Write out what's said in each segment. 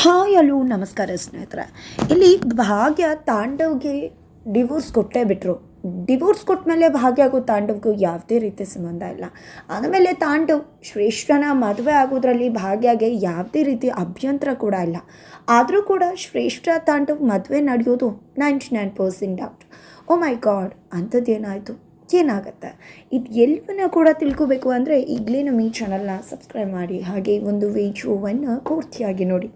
Hi hello ನಮಸ್ಕಾರ ಸ್ನೇಹಿತರೆ. ಇಲ್ಲಿ ಭಾಗ್ಯ ತಾಂಡವ್ಗೆ ಡಿವೋರ್ಸ್ ಕೊಟ್ಟೇ ಬಿಟ್ಟರು ಡಿವೋರ್ಸ್ ಕೊಟ್ಟ ಮೇಲೆ ಹಾಗೂ ತಾಂಡವ್ಗೂ ಯಾವುದೇ ರೀತಿ ಸಂಬಂಧ ಇಲ್ಲ. ಆಮೇಲೆ ತಾಂಡವ್ ಶ್ರೇಷ್ಠನ ಮದುವೆ ಆಗೋದ್ರಲ್ಲಿ ಭಾಗ್ಯಗೆ ಯಾವುದೇ ರೀತಿ ಅಭ್ಯಂತರ ಕೂಡ ಇಲ್ಲ. ಆದರೂ ಕೂಡ ಶ್ರೇಷ್ಠ ತಾಂಡವ್ ಮದುವೆ ನಡೆಯೋದು ninety nine percent doubt oh my god ಅಂಥದ್ದೇನಾಯಿತು? ಏನಾಗುತ್ತೆ? ಇದು ಎಲ್ಲವನ್ನ ಕೂಡ ತಿಳ್ಕೋಬೇಕು ಅಂದರೆ ಈಗಲೇ ನಮ್ಮ ಈ ಚಾನಲ್ನ ಸಬ್ಸ್ಕ್ರೈಬ್ ಮಾಡಿ. ಹಾಗೆ ಒಂದು ವಿಡಿಯೋವನ್ನು ಪೂರ್ತಿಯಾಗಿ ನೋಡಿ.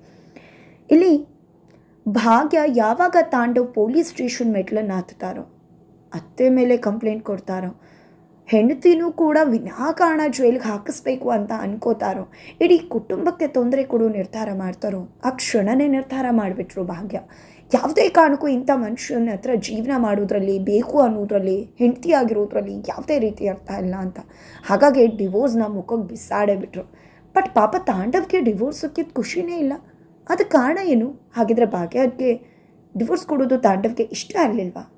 ಇಲ್ಲಿ, ಭಾಗ್ಯ ಯಾವಾಗ ತಾಂಡವ್ ಪೊಲೀಸ್ ಸ್ಟೇಷನ್ ಮೆಟ್ಲನ್ನು ಹತ್ತಾರೋ ಅತ್ತೆ ಮೇಲೆ ಕಂಪ್ಲೇಂಟ್ ಕೊಡ್ತಾರೋ, ಹೆಂಡತಿನೂ ಕೂಡ ವಿನಾಕಾರಣ ಜೈಲಿಗೆ ಹಾಕಿಸ್ಬೇಕು ಅಂತ ಅನ್ಕೋತಾರೋ, ಇಡೀ ಕುಟುಂಬಕ್ಕೆ ತೊಂದರೆ ಕೊಡೋ ನಿರ್ಧಾರ ಮಾಡ್ತಾರೋ, ಆ ಕ್ಷಣನೇ ನಿರ್ಧಾರ ಮಾಡಿಬಿಟ್ರು ಭಾಗ್ಯ. ಯಾವುದೇ ಕಾರಣಕ್ಕೂ ಇಂಥ ಮನುಷ್ಯನ ಹತ್ರ ಜೀವನ ಮಾಡೋದ್ರಲ್ಲಿ, ಬೇಕು ಅನ್ನೋದ್ರಲ್ಲಿ, ಹೆಂಡತಿ ಆಗಿರೋದ್ರಲ್ಲಿ ಯಾವುದೇ ರೀತಿ ಅರ್ಥ ಇಲ್ಲ ಅಂತ. ಹಾಗಾಗಿ ಡಿವೋರ್ಸ್ನ ಮುಖಕ್ಕೆ ಬಿಸಾಡೇ ಬಿಟ್ರು. ಬಟ್ ಪಾಪ ತಾಂಡವ್ಗೆ ಡಿವೋರ್ಸ್ ಸಿಕ್ಕಿದ ಖುಷಿನೇ ಇಲ್ಲ. ಅದಕ್ಕೆ ಕಾರಣ ಏನು? ಹಾಗಿದ್ರೆ ಭಾಗ್ಯಕ್ಕೆ ಡಿವೋರ್ಸ್ ಕೊಡೋದು ತಾಂಡವ್ಗೆ ಇಷ್ಟ ಆಗಲಿಲ್ವಾ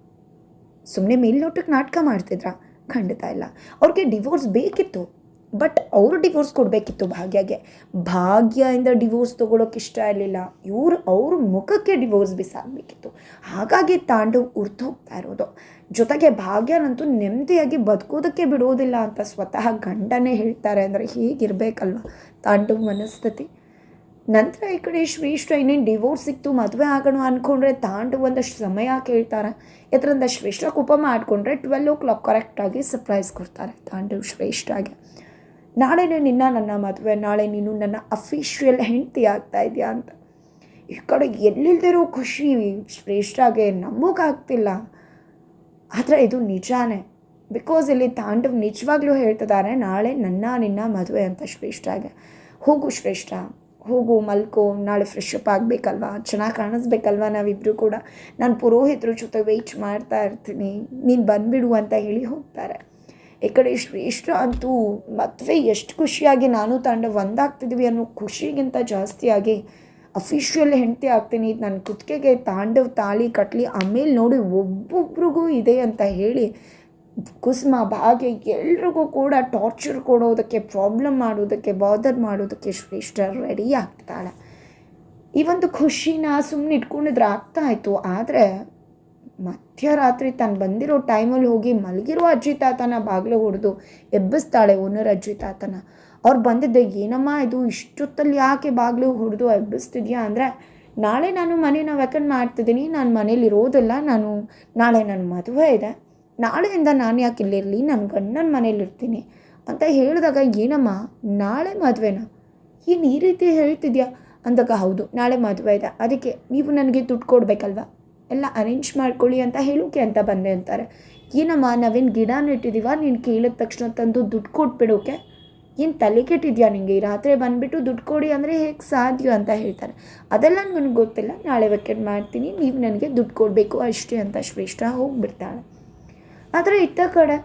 ಸುಮ್ಮನೆ ಮೇಲ್ನೋಟಕ್ಕೆ ನಾಟಕ ಮಾಡ್ತಿದ್ರಾ? ಖಂಡಿತ ಇಲ್ಲ. ಅವ್ರಿಗೆ ಡಿವೋರ್ಸ್ ಬೇಕಿತ್ತು. ಬಟ್ ಅವರು ಡಿವೋರ್ಸ್ ಕೊಡಬೇಕಿತ್ತು ಭಾಗ್ಯಗೆ. ಭಾಗ್ಯದಿಂದ ಡಿವೋರ್ಸ್ ತೊಗೊಳೋಕೆ ಇಷ್ಟ ಇರಲಿಲ್ಲ. ಇವರು ಅವ್ರ ಮುಖಕ್ಕೆ ಡಿವೋರ್ಸ್ ಬಿಸಾಕಬೇಕಿತ್ತು. ಹಾಗಾಗಿ ತಾಂಡವ್ ಉರ್ದು ಹೋಗ್ತಾ ಇರೋದು. ಜೊತೆಗೆ ಭಾಗ್ಯನಂತೂ ನೆಮ್ಮದಿಯಾಗಿ ಬದುಕೋದಕ್ಕೆ ಬಿಡೋದಿಲ್ಲ ಅಂತ ಸ್ವತಃ ಗಂಡನೇ ಹೇಳ್ತಾರೆ ಅಂದರೆ ಹೀಗಿರಬೇಕಲ್ವ ತಾಂಡವ್ ಮನಸ್ಥಿತಿ? ನಂತರ ಈ ಕಡೆ ಶ್ರೇಷ್ಠ ಇನ್ನೇನು ಡಿವೋರ್ಸ್ ಸಿಕ್ತು, ಮದುವೆ ಆಗೋಣ ಅಂದ್ಕೊಂಡ್ರೆ ತಾಂಡು ಒಂದಷ್ಟು ಸಮಯ ಕೇಳ್ತಾರೆ. ಇದರಿಂದ ಶ್ರೇಷ್ಠ ಕೋಪ ಮಾಡಿಕೊಂಡ್ರೆ ಟ್ವೆಲ್ ಓ ಕ್ಲಾಕ್ ಕರೆಕ್ಟಾಗಿ ಸರ್ಪ್ರೈಸ್ ಕೊಡ್ತಾರೆ ತಾಂಡು ಶ್ರೇಷ್ಠಗೆ. ನಾಳೆನೇ ನಿನ್ನ ನನ್ನ ಮದುವೆ, ನಾಳೆ ನೀನು ನನ್ನ ಅಫಿಷಿಯಲ್ ಹೆಂಡತಿ ಆಗ್ತಾ ಇದೆಯಾ ಅಂತ. ಈ ಕಡೆ ಎಲ್ಲಿಲ್ದಿರೋ ಖುಷಿ ಶ್ರೇಷ್ಠಾಗೆ ನಂಬೋಕ್ಕಾಗ್ತಿಲ್ಲ ಆದರೆ ಇದು ನಿಜಾನೇ. ಬಿಕಾಸ್ ಇಲ್ಲಿ ತಾಂಡವ್ ನಿಜವಾಗ್ಲೂ ಹೇಳ್ತಿದ್ದಾರೆ ನಾಳೆ ನನ್ನ ನಿನ್ನ ಮದುವೆ ಅಂತ ಶ್ರೇಷ್ಠಾಗೆ ಹೋಗು ಶ್ರೇಷ್ಠ, ಹೋಗು ಮಲ್ಕೋ, ನಾಳೆ ಫ್ರೆಶ್ ಅಪ್ ಆಗಬೇಕಲ್ವಾ? ಚೆನ್ನಾಗಿ ಕಾಣಿಸ್ಬೇಕಲ್ವಾ ನಾವಿಬ್ಬರು ಕೂಡ? ನಾನು ಪುರೋಹಿತರ ಜೊತೆ ವೆಯ್ಟ್ ಮಾಡ್ತಾ ಇರ್ತೀನಿ. ನೀನು ಬಂದುಬಿಡು ಅಂತ ಹೇಳಿ ಹೋಗ್ತಾರೆ. ಈ ಕಡೆ ಶ್ರೀಷ್ಠ ಅಂತೂ ಮದುವೆ ಎಷ್ಟು ಖುಷಿಯಾಗಿ ನಾನು ತಾಂಡ ಒಂದಾಗ್ತಿದ್ವಿ ಅನ್ನೋ ಖುಷಿಗಿಂತ ಜಾಸ್ತಿಯಾಗಿ ಅಫಿಷಿಯಲ್ ಹೆಂಡತಿ ಆಗ್ತೀನಿ, ನನ್ನ ಕುತ್ತಿಗೆಗೆ ತಾಂಡವ್ ತಾಳಿ ಕಟ್ಲಿ, ಆಮೇಲೆ ನೋಡಿ ಒಬ್ಬೊಬ್ರಿಗೂ ಇದೆ ಅಂತ ಹೇಳಿ ಕುಸುಮ ಭಾಗ್ಯ ಎಲ್ರಿಗೂ ಕೂಡ ಟಾರ್ಚರ್ ಕೊಡೋದಕ್ಕೆ ಪ್ರಾಬ್ಲಮ್ ಮಾಡೋದಕ್ಕೆ ಬಾದರ್ ಮಾಡೋದಕ್ಕೆ ಶ್ರೇಷ್ಠ ರೆಡಿ ಆಗ್ತಾಳೆ. ಈ ಒಂದು ಖುಷಿನ ಸುಮ್ಮನೆ ಇಟ್ಕೊಂಡಿದ್ರೆ ಆಗ್ತಾ ಇತ್ತು, ಆದರೆ ಮಧ್ಯರಾತ್ರಿ ತಾನು ಬಂದಿರೋ ಟೈಮಲ್ಲಿ ಹೋಗಿ ಮಲಗಿರೋ ಅಜ್ಜಿ ತಾತನ ಬಾಗಿಲು ಹೊಡೆದು ಎಬ್ಬಿಸ್ತಾಳೆ ಓನರ್ ಅಜ್ಜಿ ತಾತನ. ಅವ್ರು ಬಂದಿದ್ದೆ, ಏನಮ್ಮ ಇದು? ಇಷ್ಟೊತ್ತಲ್ಲಿ ಯಾಕೆ ಬಾಗಿಲು ಹೊಡೆದು ಎಬ್ಬಿಸ್ತಿದ್ಯಾ? ಅಂದರೆ, ನಾಳೆ ನಾನು ಮನೇನ ವೆಕಂಡ್ ಮಾಡ್ತಿದ್ದೀನಿ. ನಾನು ಮನೇಲಿ ಇರೋದಿಲ್ಲ. ನಾನು, ನಾಳೆ ನನ್ನ ಮದುವೆ ಇದೆ. ನಾಳೆಯಿಂದ ನಾನು ಯಾಕೆ ಇಲ್ಲಿರಲಿ ನನ್ನ ಗಂಡನ ಮನೇಲಿರ್ತೀನಿ ಅಂತ ಹೇಳಿದಾಗ, ಏನಮ್ಮ? ನಾಳೆ ಮದುವೆನಾ? ಏನು ಈ ರೀತಿ ಹೇಳ್ತಿದ್ಯಾ? ಅಂದಾಗ, ಹೌದು, ನಾಳೆ ಮದುವೆ ಇದೆ. ಅದಕ್ಕೆ ನೀವು ನನಗೆ ದುಡ್ಡು ಕೊಡಬೇಕಲ್ವ? ಎಲ್ಲ ಅರೇಂಜ್ ಮಾಡ್ಕೊಳ್ಳಿ ಅಂತ ಹೇಳೋಕೆ ಅಂತ ಬಂದೆ ಅಂತಾರೆ. ಏನಮ್ಮ ನಾವೇನು ಗಿಡ ನೆಟ್ಟಿದ್ದೀವ ನೀನು ಕೇಳಿದ ತಕ್ಷಣ ತಂದು ದುಡ್ಡು ಕೊಟ್ಬಿಡೋಕೆ? ಏನು ತಲೆ ಕೆಟ್ಟಿದ್ಯಾ ನಿಮಗೆ ಈ ರಾತ್ರಿ ಬಂದುಬಿಟ್ಟು ದುಡ್ಡು ಕೊಡಿ ಅಂದರೆ ಹೇಗೆ ಸಾಧ್ಯ ಅಂತ ಹೇಳ್ತಾರೆ. ಅದೆಲ್ಲ ನನಗೆ ಗೊತ್ತಿಲ್ಲ. ನಾಳೆ ವೆಕೆಟ್ ಮಾಡ್ತೀನಿ. ನೀವು ನನಗೆ ದುಡ್ಡು ಕೊಡಬೇಕು. ಅಷ್ಟೇ ಅಂತ ಶ್ರೇಷ್ಠ ಹೋಗಿಬಿಡ್ತಾಳೆ. ಆದರೆ ಇತ್ತ ಕಡೆ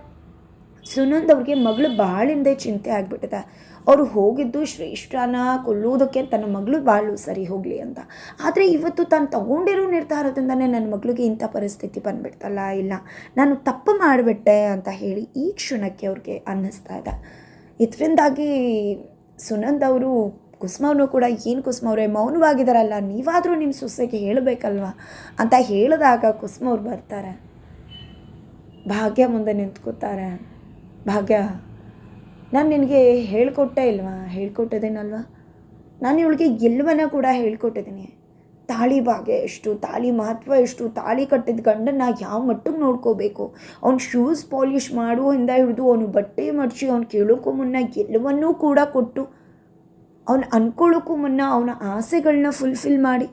ಸುನಂದ್ ಅವ್ರಿಗೆ ಮಗಳು ಭಾಳಿಂದೆ ಚಿಂತೆ ಆಗಿಬಿಟ್ಟಿದೆ. ಅವರು ಹೋಗಿದ್ದು ಶ್ರೇಷ್ಠನ ಕೊಲ್ಲುವುದಕ್ಕೆ ತನ್ನ ಮಗಳು ಬಾಳು ಸರಿ ಹೋಗಲಿ ಅಂತ. ಆದರೆ ಇವತ್ತು ತಾನು ತಗೊಂಡಿರೋ ನಿರ್ಧಾರದಿಂದನೇ ನನ್ನ ಮಗಳಿಗೆ ಇಂಥ ಪರಿಸ್ಥಿತಿ ಬಂದ್ಬಿಡ್ತಲ್ಲ, ಇಲ್ಲ, ನಾನು ತಪ್ಪು ಮಾಡಿಬಿಟ್ಟೆ ಅಂತ ಹೇಳಿ ಈ ಕ್ಷಣಕ್ಕೆ ಅವ್ರಿಗೆ ಅನ್ನಿಸ್ತಾ ಇದೆ. ಇದರಿಂದಾಗಿ ಸುನಂದ್ ಅವರು, ಕುಸುಮವ್ನು ಕೂಡ, ಏನು ಕುಸುಮವ್ರೆ ಮೌನವಾಗಿದ್ದಾರಲ್ಲ ನೀವಾದರೂ ನಿಮ್ಮ ಸೊಸೆಗೆ ಹೇಳಬೇಕಲ್ವಾ? ಅಂತ ಹೇಳಿದಾಗ ಕುಸುಮವ್ರು ಬರ್ತಾರೆ. ಭಾಗ್ಯ ಮುಂದೆ ನಿಂತ್ಕೋತಾರೆ. ಭಾಗ್ಯ ನಾನು ನಿನಗೆ ಹೇಳ್ಕೊಟ್ಟೇ ಇಲ್ವಾ? ಹೇಳ್ಕೊಟ್ಟಿದ್ದೀನಲ್ವಾ ನಾನು ಇವಳಿಗೆ ಎಲ್ಲವನ್ನ ಕೂಡ ಹೇಳ್ಕೊಟ್ಟಿದ್ದೀನಿ. ತಾಳಿ ಭಾಗ್ಯ ಎಷ್ಟು, ತಾಳಿ ಮಹತ್ವ ಎಷ್ಟು, ತಾಳಿ ಕಟ್ಟಿದ ಗಂಡನ್ನ ಯಾವ ಮಟ್ಟಿಗೆ ನೋಡ್ಕೋಬೇಕು? ಅವ್ನ ಶೂಸ್ ಪಾಲಿಷ್ ಮಾಡುವಿಂದ ಹಿಡಿದು ಅವನು ಬಟ್ಟೆ ಮಡಚಿ ಅವ್ನು ಕೇಳೋಕ್ಕೂ ಮುನ್ನ ಎಲ್ಲವನ್ನೂ ಕೂಡ ಕೊಟ್ಟು ಅವನು ಅಂದ್ಕೊಳ್ಳೋಕ್ಕೂ ಮುನ್ನ ಅವನ ಆಸೆಗಳನ್ನ ಫುಲ್ಫಿಲ್ ಮಾಡಿ.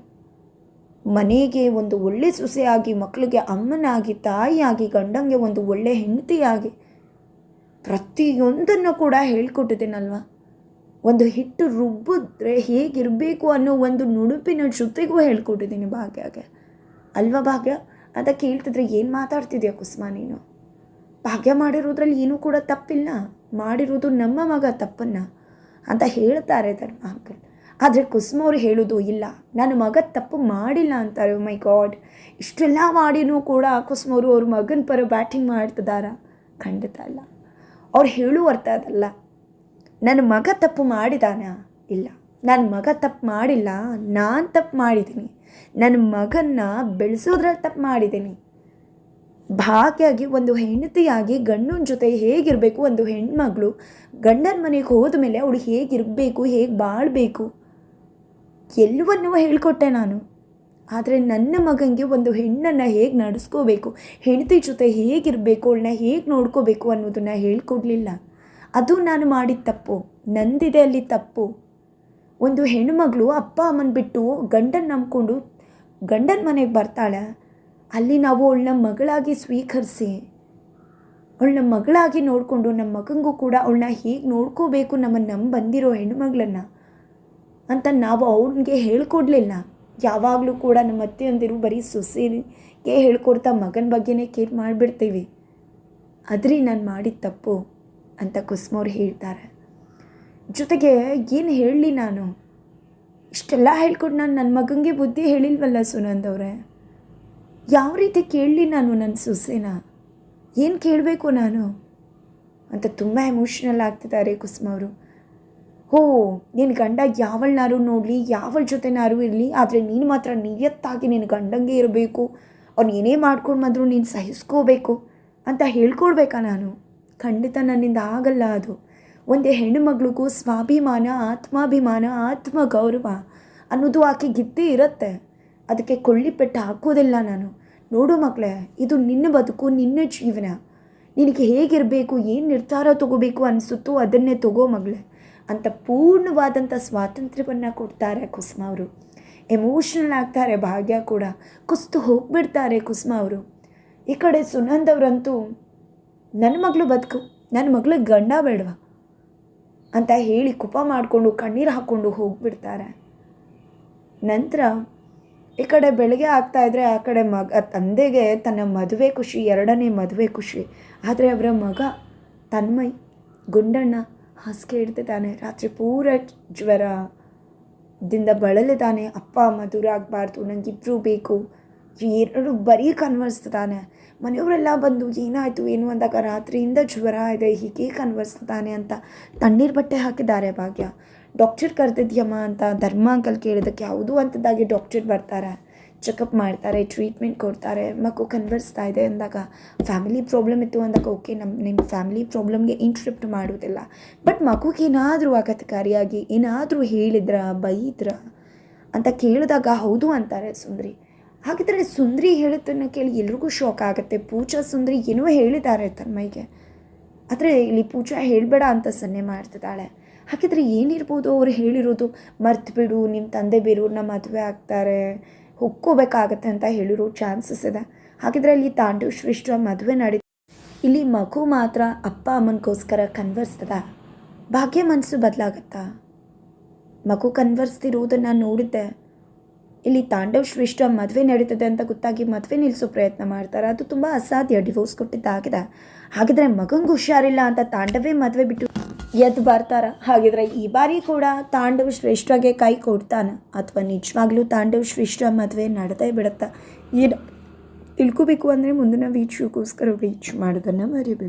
ಮನೆಗೆ ಒಂದು ಒಳ್ಳೆ ಸೊಸೆಯಾಗಿ ಮಕ್ಕಳಿಗೆ ಅಮ್ಮನಾಗಿ, ತಾಯಿಯಾಗಿ, ಗಂಡಂಗೆ ಒಂದು ಒಳ್ಳೆ ಹೆಂಡತಿಯಾಗಿ ಪ್ರತಿಯೊಂದನ್ನು ಕೂಡ ಹೇಳ್ಕೊಟ್ಟಿದ್ದೀನಲ್ವಾ? ಒಂದು ಹಿಟ್ಟು ರುಬ್ಬಿದ್ರೆ ಹೇಗಿರಬೇಕು ಅನ್ನೋ ಒಂದು ನುಡುಪಿನ ಜೊತೆಗೂ ಹೇಳ್ಕೊಟ್ಟಿದ್ದೀನಿ ಭಾಗ್ಯಗೆ. ಅಲ್ವಾ ಭಾಗ್ಯ? ಅಂತ ಕೇಳ್ತಿದ್ರೆ ಏನು ಮಾತಾಡ್ತಿದ್ಯಾ ಕುಸುಮ ನೀನು? ಭಾಗ್ಯ ಮಾಡಿರೋದ್ರಲ್ಲಿ ಏನೂ ಕೂಡ ತಪ್ಪಿಲ್ಲ. ಮಾಡಿರೋದು ನಮ್ಮ ಮಗ ತಪ್ಪನ್ನ ಅಂತ ಹೇಳ್ತಾರೆ ಧರ್ಮ ಅಂಕಲ್. ಆದರೆ ಕುಸುಮ ಅವರು ಹೇಳೋದು, ಇಲ್ಲ, ನನ್ನ ಮಗ ತಪ್ಪು ಮಾಡಿಲ್ಲ ಅಂತಾರೆ ಮೈ ಗಾಡ್. ಇಷ್ಟೆಲ್ಲ ಮಾಡಿನೂ ಕೂಡ ಕುಸುಮ ಅವರು ಅವ್ರ ಮಗನ ಪರ ಬ್ಯಾಟಿಂಗ್ ಮಾಡ್ತಿದ್ದಾರಾ? ಖಂಡಿತ ಇಲ್ಲ. ಅವ್ರು ಹೇಳುವ ಅರ್ಥ ಅದಲ್ಲ. ನನ್ನ ಮಗ ತಪ್ಪು ಮಾಡಿದಾನ? ಇಲ್ಲ. ನನ್ನ ಮಗ ತಪ್ಪು ಮಾಡಿಲ್ಲ, ನಾನು ತಪ್ಪು ಮಾಡಿದ್ದೀನಿ ನನ್ನ ಮಗನ್ನ ಬೆಳೆಸೋದ್ರಲ್ಲಿ ತಪ್ಪು ಮಾಡಿದ್ದೀನಿ ಭಾಗ್ಯಾಗಿ ಒಂದು ಹೆಂಡತಿಯಾಗಿ ಗಂಡನ ಜೊತೆ ಹೇಗಿರಬೇಕು ಒಂದು ಹೆಣ್ಮಗಳು, ಗಂಡನ ಮನೆಗೆ ಹೋದ ಮೇಲೆ ಅವಳು ಹೇಗಿರಬೇಕು, ಹೇಗೆ ಬಾಳಬೇಕು, ಎಲ್ಲವನ್ನೂ ಹೇಳಿಕೊಟ್ಟೆ ನಾನು. ಆದರೆ ನನ್ನ ಮಗನಿಗೆ ಒಂದು ಹೆಣ್ಣನ್ನು ಹೇಗೆ ನಡೆಸ್ಕೋಬೇಕು? ಹೆಂಡತಿ ಜೊತೆ ಹೇಗಿರಬೇಕು? ಅವಳನ್ನ ಹೇಗೆ ನೋಡ್ಕೋಬೇಕು ಅನ್ನೋದನ್ನು ಹೇಳ್ಕೊಡ್ಲಿಲ್ಲ. ಅದು ನಾನು ಮಾಡಿದ ತಪ್ಪು. ನಂದಿದೆ ಅಲ್ಲಿ ತಪ್ಪು. ಒಂದು ಹೆಣ್ಣುಮಗಳು ಅಪ್ಪ ಅಮ್ಮನ ಬಿಟ್ಟು ಗಂಡನ ನಂಬಿಕೊಂಡು ಗಂಡನ ಮನೆಗೆ ಬರ್ತಾಳೆ. ಅಲ್ಲಿ ನಾವು ಅವಳನ್ನ ಮಗಳಾಗಿ ಸ್ವೀಕರಿಸಿ, ಅವಳನ್ನ ಮಗಳಾಗಿ ನೋಡಿಕೊಂಡು ನಮ್ಮ ಮಗನಿಗೂ ಕೂಡ ಅವಳನ್ನ ಹೇಗೆ ನೋಡ್ಕೋಬೇಕು ನಮ್ಮನ್ನು ನಂಬಂದಿರೋ ಬಂದಿರೋ ಹೆಣ್ಣುಮಗಳನ್ನ ಅಂತ ನಾವು ಅವ್ನಿಗೆ ಹೇಳ್ಕೊಡ್ಲಿಲ್ಲ. ಯಾವಾಗಲೂ ಕೂಡ ನಮ್ಮ ಅತ್ತೆಯಂದಿರು ಬರೀ ಸೊಸೆಗೆ ಹೇಳ್ಕೊಡ್ತಾ ಮಗನ ಬಗ್ಗೆನೇ ಕೇರ್ ಮಾಡಿಬಿಡ್ತೀವಿ. ಅದ್ರಿ ನಾನು ಮಾಡಿದ ತಪ್ಪು ಅಂತ ಕುಸುಮವ್ರು ಹೇಳ್ತಾರೆ. ಜೊತೆಗೆ ಏನು ಹೇಳಲಿ ನಾನು? ಇಷ್ಟೆಲ್ಲ ಹೇಳ್ಕೊಟ್ಟು ನಾನು ನನ್ನ ಮಗನಿಗೆ ಬುದ್ಧಿ ಹೇಳಿಲ್ವಲ್ಲ ಸುನಂದ್ ಅವರೇ? ಯಾವ ರೀತಿ ಕೇಳಲಿ ನಾನು ನನ್ನ ಸೊಸೆನ? ಏನು ಕೇಳಬೇಕು ನಾನು? ಅಂತ ತುಂಬ ಎಮೋಷ್ನಲ್ ಆಗ್ತಿದ್ದಾರೆ ಕುಸುಮ ಅವರು. ಹೋ ನಿನ್ನ ಗಂಡ ಯಾವಳನ್ನಾರು ನೋಡಲಿ, ಯಾವಳ ಜೊತೆನಾರು ಇರಲಿ, ಆದರೆ ನೀನು ಮಾತ್ರ ನಿಯತ್ತಾಗಿ ನಿನ್ನ ಗಂಡಂಗೆ ಇರಬೇಕು. ಅವ್ನು ಏನೇ ಮಾಡ್ಕೊಂಡು ಬಂದರೂ ನೀನು ಸಹಿಸ್ಕೋಬೇಕು ಅಂತ ಹೇಳ್ಕೊಡ್ಬೇಕಾ ನಾನು? ಖಂಡಿತ ನನ್ನಿಂದ ಆಗಲ್ಲ ಅದು. ಒಂದೇ ಹೆಣ್ಣು ಮಗಳಿಗೂ ಸ್ವಾಭಿಮಾನ, ಆತ್ಮಾಭಿಮಾನ ಆತ್ಮ ಗೌರವ ಅನ್ನೋದು ಆಕೆಗಿದ್ದೇ ಇರುತ್ತೆ. ಅದಕ್ಕೆ ಕೊಳ್ಳಿ ಪೆಟ್ಟು ಹಾಕೋದಿಲ್ಲ ನಾನು. ನೋಡು ಮಕ್ಕಳೇ ಇದು ನಿನ್ನ ಬದುಕು, ನಿನ್ನ ಜೀವನ. ನಿನಗೆ ಹೇಗಿರಬೇಕು, ಏನು ನಿರ್ಧಾರ ತಗೋಬೇಕು ಅನಿಸುತ್ತೋ ಅದನ್ನೇ ತಗೋ ಮಗಳೇ. ಅಂತ ಪೂರ್ಣವಾದಂಥ ಸ್ವಾತಂತ್ರ್ಯವನ್ನು ಕೊಡ್ತಾರೆ ಕುಸುಮ ಅವರು. ಎಮೋಷ್ನಲ್ ಆಗ್ತಾರೆ ಭಾಗ್ಯ ಕೂಡ. ಕುಸ್ತು ಹೋಗಿಬಿಡ್ತಾರೆ ಕುಸುಮ ಅವರು. ಈ ಕಡೆ ಸುನಂದ್ ಅವರಂತೂ ನನ್ನ ಮಗಳು ಬದುಕು. ನನ್ನ ಮಗಳಿಗೆ ಗಂಡ ಬೇಡವಾ? ಅಂತ ಹೇಳಿ ಕುಪ ಮಾಡಿಕೊಂಡು, ಕಣ್ಣೀರು ಹಾಕ್ಕೊಂಡು ಹೋಗಿಬಿಡ್ತಾರೆ. ನಂತರ ಈ ಕಡೆ ಬೆಳಗ್ಗೆ ಆಗ್ತಾ ಇದ್ರೆ ಆ ಕಡೆ ಮಗ, ತಂದೆಗೆ ತನ್ನ ಮದುವೆ ಖುಷಿ, ಎರಡನೇ ಮದುವೆ ಖುಷಿ. ಆದರೆ ಅವರ ಮಗ ತನ್ಮಯ್, ಗುಂಡಣ್ಣ ಹಾಸಿಗೆ ಹಿಡ್ದಿದ್ದಾನೆ. ರಾತ್ರಿ ಪೂರ ಜ್ವರದಿಂದ ಬಳಲಿದ್ದಾನೆ ಅಪ್ಪ ಮಧುರ ಆಗಬಾರ್ದು. ನನಗಿಬ್ರು ಬೇಕು. ಎರಡು ಬರೀ ಕನ್ವರ್ಸ್ತಿದ್ದಾನೆ ಮನೆಯವರೆಲ್ಲ ಬಂದು, ಏನಾಯಿತು? ಏನು? ಅಂದಾಗ ರಾತ್ರಿಯಿಂದ ಜ್ವರ ಇದೆ. ಹೀಗೆ ಕನ್ವರ್ಸ್ತಿದ್ದಾನೆ ಅಂತ ತಣ್ಣೀರು ಬಟ್ಟೆ ಹಾಕಿದ್ದಾರೆ ಭಾಗ್ಯ. ಡಾಕ್ಟರ್ ಕರೆದಿದ್ಯಮ್ಮ ಅಂತ ಧರ್ಮ ಅಂಕಲ್ ಕೇಳಿದಕ್ಕೆ ಯಾವುದು ಅಂತದಾಗಿ ಡಾಕ್ಟರ್ ಬರ್ತಾರೆ. ಚೆಕಪ್ ಮಾಡ್ತಾರೆ ಟ್ರೀಟ್ಮೆಂಟ್ ಕೊಡ್ತಾರೆ, ಮಗು ಕನ್ವರ್ಸ್ತಾ ಇದೆ ಅಂದಾಗ ಫ್ಯಾಮಿಲಿ ಪ್ರಾಬ್ಲಮ್ ಇತ್ತು ಅಂದಾಗ ಓಕೆ ನಮ್ಮ ನಿಮ್ಮ ಫ್ಯಾಮಿಲಿ ಪ್ರಾಬ್ಲಮ್ಗೆ ಇಂಟ್ರಿಪ್ಟ್ ಮಾಡುವುದಿಲ್ಲ. ಬಟ್ ಮಗುಗೆ ಏನಾದರೂ ಆಘಾತಕಾರಿಯಾಗಿ ಏನಾದರೂ ಹೇಳಿದ್ರ, ಬೈದ್ರ ಅಂತ ಕೇಳಿದಾಗ ಹೌದು ಅಂತಾರೆ ಸುಂದ್ರಿ. ಹಾಗಿದ್ರೆ ಸುಂದ್ರಿ ಹೇಳಿದ್ದನ್ನು ಕೇಳಿ ಎಲ್ರಿಗೂ ಶಾಕ್ ಆಗುತ್ತೆ. ಪೂಜಾ ಸುಂದ್ರಿ ಏನೋ ಹೇಳಿದ್ದಾರೆ ತನ್ಮೈಗೆ ಆದರೆ ಇಲ್ಲಿ ಪೂಜಾ ಹೇಳಬೇಡ ಅಂತ ಸನ್ನೆ ಮಾಡ್ತಿದ್ದಾಳೆ. ಹಾಗಿದ್ರೆ ಏನಿರ್ಬೋದು ಅವ್ರು ಹೇಳಿರೋದು? ಮರ್ತು ಬಿಡು ನಿಮ್ಮ ತಂದೆ ಬೇರೆಯವ್ರನ್ನ ಮದುವೆ ಆಗ್ತಾರೆ. ಒಪ್ಕೋಬೇಕಾಗತ್ತೆ ಅಂತ ಹೇಳಿರೋ ಚಾನ್ಸಸ್ ಇದೆ. ಹಾಗಿದ್ರೆ ಇಲ್ಲಿ ತಾಂಡು ಶ್ರೇಷ್ಠ ಮದುವೆ ನಡೀತು ಇಲ್ಲಿ ಮಗು ಮಾತ್ರ ಅಪ್ಪ ಅಮ್ಮನಿಗೋಸ್ಕರ ಕನ್ವರ್ಸ್ತದ ಭಾಗ್ಯ ಮನಸ್ಸು ಬದಲಾಗತ್ತಾ? ಮಗು ಕನ್ವರ್ಸ್ತಿರೋದನ್ನು ನೋಡಿದ್ದೆ. ಇಲ್ಲಿ ತಾಂಡವ್ ಶ್ರೇಷ್ಠ ಮದುವೆ ನಡೀತದೆ ಅಂತ ಗೊತ್ತಾಗಿ ಮದುವೆ ನಿಲ್ಲಿಸೋ ಪ್ರಯತ್ನ ಮಾಡ್ತಾರೆ. ಅದು ತುಂಬ ಅಸಾಧ್ಯ ಡಿವೋರ್ಸ್ ಕೊಟ್ಟಿದ್ದಾಗಿದೆ. ಹಾಗಿದ್ರೆ ಮಗಂಗೆ ಹುಷಾರಿಲ್ಲ ಅಂತ ತಾಂಡವೇ ಮದುವೆ ಬಿಟ್ಟು ಎದ್ದು ಬರ್ತಾರ. ಹಾಗಿದ್ರೆ ಈ ಬಾರಿ ಕೂಡ ತಾಂಡವ ಶ್ರೇಷ್ಠಗೆ ಕೈ ಕೊಡ್ತಾನೆ. ಅಥವಾ ನಿಜವಾಗ್ಲೂ ತಾಂಡವ ಶ್ರೇಷ್ಠ ಮದುವೆ ನಡೆದೇ ಬಿಡುತ್ತಾ. ಏನು ತಿಳ್ಕೋಬೇಕು ಅಂದರೆ ಮುಂದಿನ ವೀಕ್ಷಕ್ಕೋಸ್ಕರ ವೀಚ್ ಮಾಡೋದನ್ನು ಮರಿಬೇಡಿ